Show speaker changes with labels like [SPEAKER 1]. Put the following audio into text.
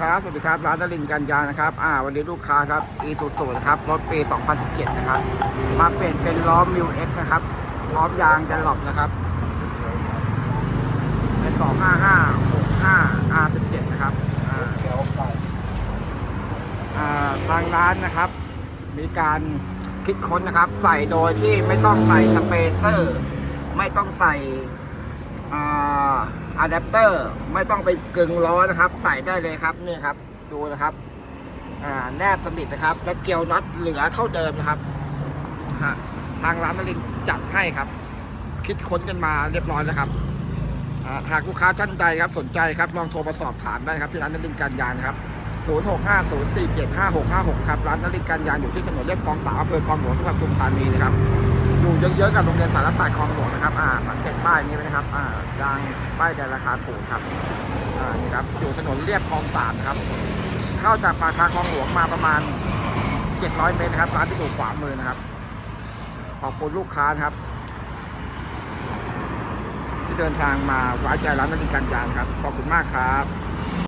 [SPEAKER 1] ครับสวัสดีครับร้านนลินทร์กันยานะครับอ่าวันนี้ลูกค้าครับ e สูสูนะครับรถปี 2017 นะครับ มาเปลี่ยนเป็นล้อมิวเอ็กนะครับพร้อมยางดันหลบนะครับ เป็น 255 65 R17 นะครับอ่าอ่าทางร้านนะครับ มีการคิดค้นนะครับ ใส่โดยที่ไม่ต้องใส่สเปเซอร์ ไม่ต้องใส่ อ่าอะแดปเตอร์ไม่ต้องไปกึงล้อนะครับ ใส่ได้เลยครับนี่ครับ ดูนะครับอ่าแนบสนิทนะครับ และเกลียวน็อตเหลือเท่าเดิมนะครับทางร้านนรินจัดให้ครับ คิดค้นกันมาเรียบร้อยแล้วครับหากลูกค้าท่านใดครับสนใจครับลองโทรมาสอบถามได้ครับที่ร้านนรินทร์การยานครับ 0650475656 ครับร้านนรินการยางอยู่ที่ถนนเรียบคลองสามอำเภอคลองหลวงจังหวัดปทุมธานีนะครับ อยู่เยอะๆกับโรงเรียนสารศาสตร์คลองหลวงนะครับอ่าสังเกตป้ายนี้ไว้นะครับอ่ายางป้ายแดงราคาถูกครับอ่านี่ครับอยู่ถนนเรียบคลองสามครับเข้าจากปากทางคลองหลวงมาประมาณ 700 เมตรนะครับร้านที่อยู่ขวามือนะครับ ขอบคุณลูกค้านะครับ ที่เดินทางมาไว้ใจร้านนาฬิการยางครับขอบคุณมากครับ